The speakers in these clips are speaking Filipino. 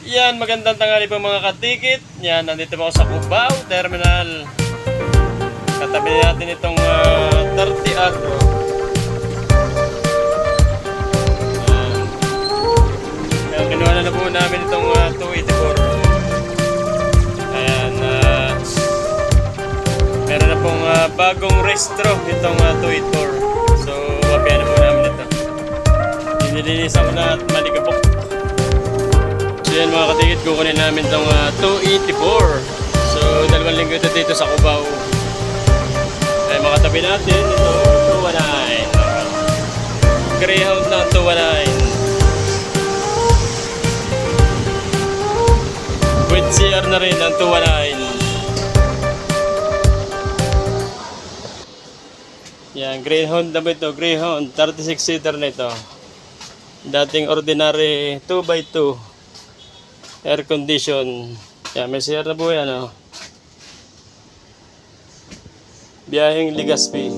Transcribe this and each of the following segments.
Yan, magandang tangali po mga katikit. Yan, nandito po ako sa Cubao Terminal. Katabi natin itong ah, 30 Agro. Kaya kinuha na, na po namin itong ah, 284. Ayan, ah, meron na pong ah, bagong restro itong ah, 284. So, wapian na po namin ito. Nililinisan ko na at maligabok. Yan mga katigit, kukunin namin itong ah, 284. So dalawang linggo ito dito sa Cubao. Ay mga tabi natin, ito 219. Greyhound na 219. With CR na rin ang 219. Yan, Greyhound na ito? Greyhound, 36-seater na ito. Dating ordinary 2x2 air condition. Yan, may CR na po yan, oh. Biyaheng Ligaspi.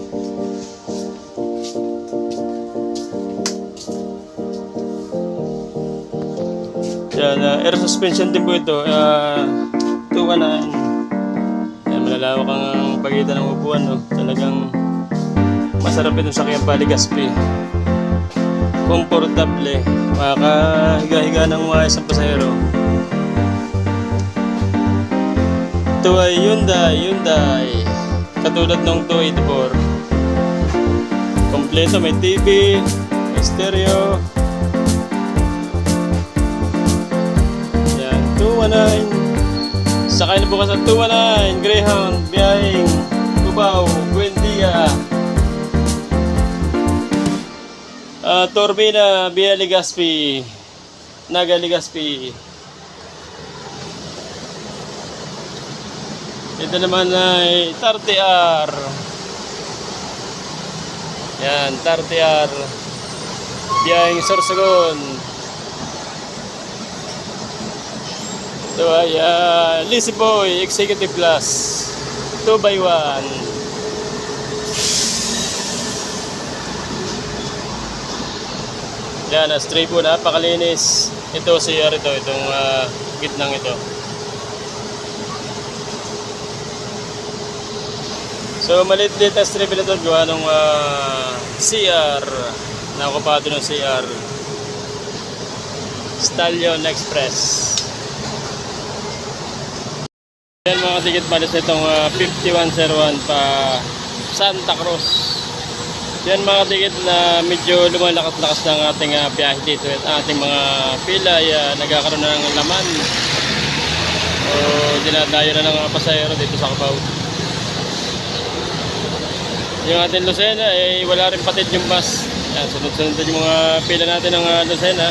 Yan, uh, air suspension din po ito. Uh, 219. Yan, malalawak ang pagitan ng upuan, no. Talagang masarap itong sakyan pa Ligaspi. Komportable. Makakahiga-higa ng maayos ang pasahero. Ito ay Hyundai, Hyundai. Katulad ng 284. Kompleto, may TV, may stereo. Yan, 219. Sakay na bukas ang 219, Greyhound, biyahing, Cubao, Buendia. Ah, Turbina, Via Ligaspi, Naga Ligaspi. Ito naman ay 30R. Yan, 30R. Biyahing Sorsogon. Ito ay uh, Lizzy Boy Executive Plus. 2x1. Yan, uh, stray po, napakalinis. Ito si ito, itong uh, gitnang ito. So maliit din na ito gawa ng ah, CR na okupado ng CR Stallion Express. Yan mga ticket balis nitong ah, 5101 pa Santa Cruz. Yan mga ticket na medyo lumalakas-lakas ng ating uh, biyahe dito at ating mga pila ay ah, nagkakaroon na ng laman. O dinadayo na ng mga pasahero dito sa Cubao yung ating Lucena, eh, wala rin patid yung bus. Yan, sunod-sunod din yung mga pila natin ng uh, Lucena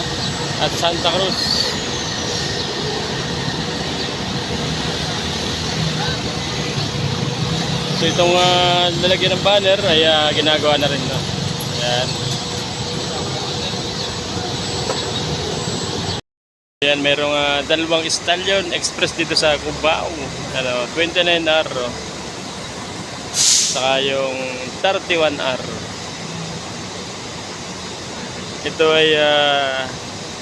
at Santa Cruz. So itong uh, lalagyan ng banner ay uh, ginagawa na rin. No? Yan. Yan, merong uh, dalawang Stallion Express dito sa Cubao. Ano, 29R. Oh saka yung 31R ito ay uh,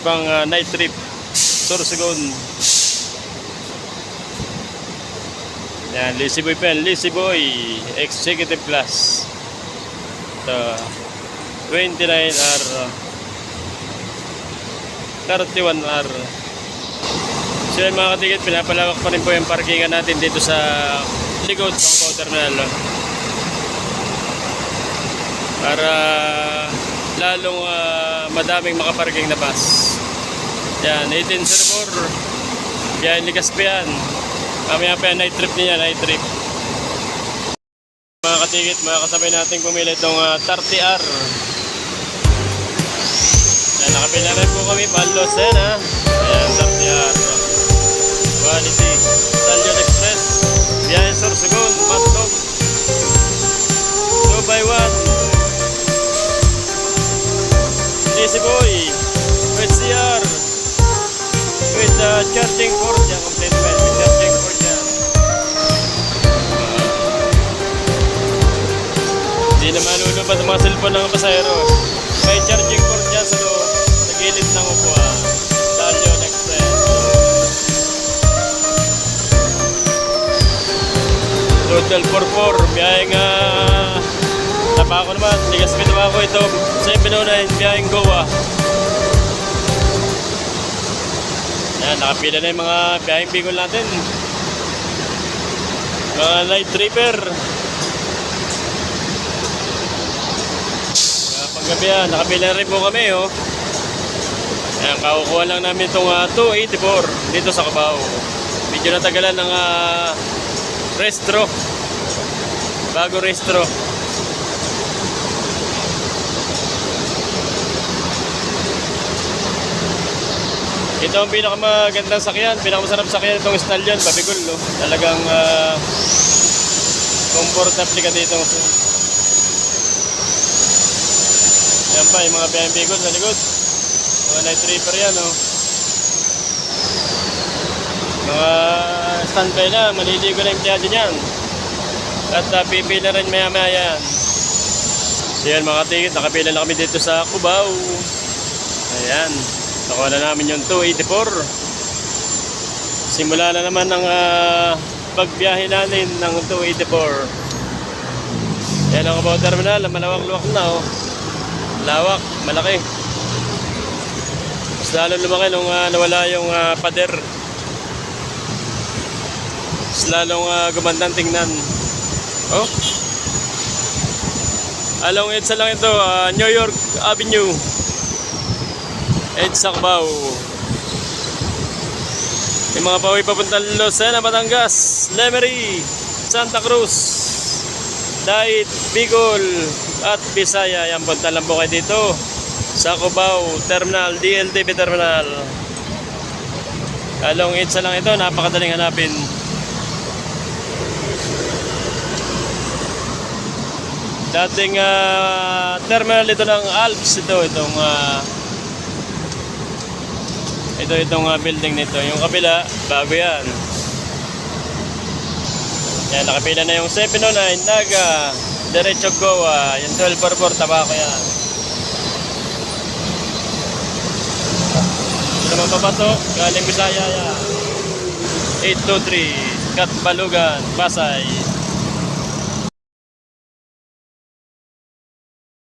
pang uh, night trip Sorsogon yan Lazy Boy pen Lazy Boy Executive Plus. Ito 29R 31R so yan mga katigit pinapalawak pa rin po yung parkingan natin dito sa likod ng Terminal? Para lalong uh, madaming makaparking na bus. Yan, 1804. Yan, ligas pa yan. Pa yan, night trip niya, night trip. Mga katigit, mga kasabay natin pumili itong uh, 30R. Yan, nakapila rin po kami, Palo Sena. Yan, 30R. Quality. po ng pasayro. May charging cord dyan sa loob. Sa gilid ng upuan. Dahil yun extend. Total 44. Biyayang uh, ah, tapa ako naman. Ligas ko tapa ako ito. Sa ipinunay, biyayang Goa. Yan, nakapila na yung mga biyayang bigol natin. Mga light tripper. Mga panggabi yan, nakapila na rin po kami oh. Ayan, kakukuha lang namin itong ah, 284 dito sa Cabao. Medyo natagalan ng ah, restro. Bago restro. Ito ang pinakamagandang sakyan, pinakamasarap sakyan itong stallion, babigol, no? Talagang uh, comfortable ka dito. Yan pa, yung mga biyayang bigol sa likod. Mga night reaper yan, no? Mga standby na, maliligo na yung tiyaja niyan. At uh, pipila rin maya maya yan. So yan mga ticket, nakapila na kami dito sa Cubao. Ayan. Nakuha na namin yung 284. Simula na naman ang ah, pagbiyahe natin ng 284. Yan ang Cubao Terminal. Malawak-luwak na oh. Lawak, malaki. Mas lalo lumaki nung ah, nawala yung ah, pader. Mas lalong ah, gumandang tingnan. Oh. Along EDSA lang ito, ah, New York Avenue. EDSA Cubao. Yung mga pauwi papuntang Lucena, Batangas, Lemery, Santa Cruz, Dait, Bicol, at Bisaya. Yan, punta lang po kayo dito sa Cubao Terminal, DLTV Terminal. Along EDSA lang ito, napakadaling hanapin. Dating ah, terminal ito ng Alps ito itong ah, ito itong ah, building nito. Yung kabila bago yan. Yan nakapila na yung 709 Naga Diretso Goa. Yung 1244 tabako yan. Ito naman papato galing Bisaya yan. 823 Katbalugan Pasay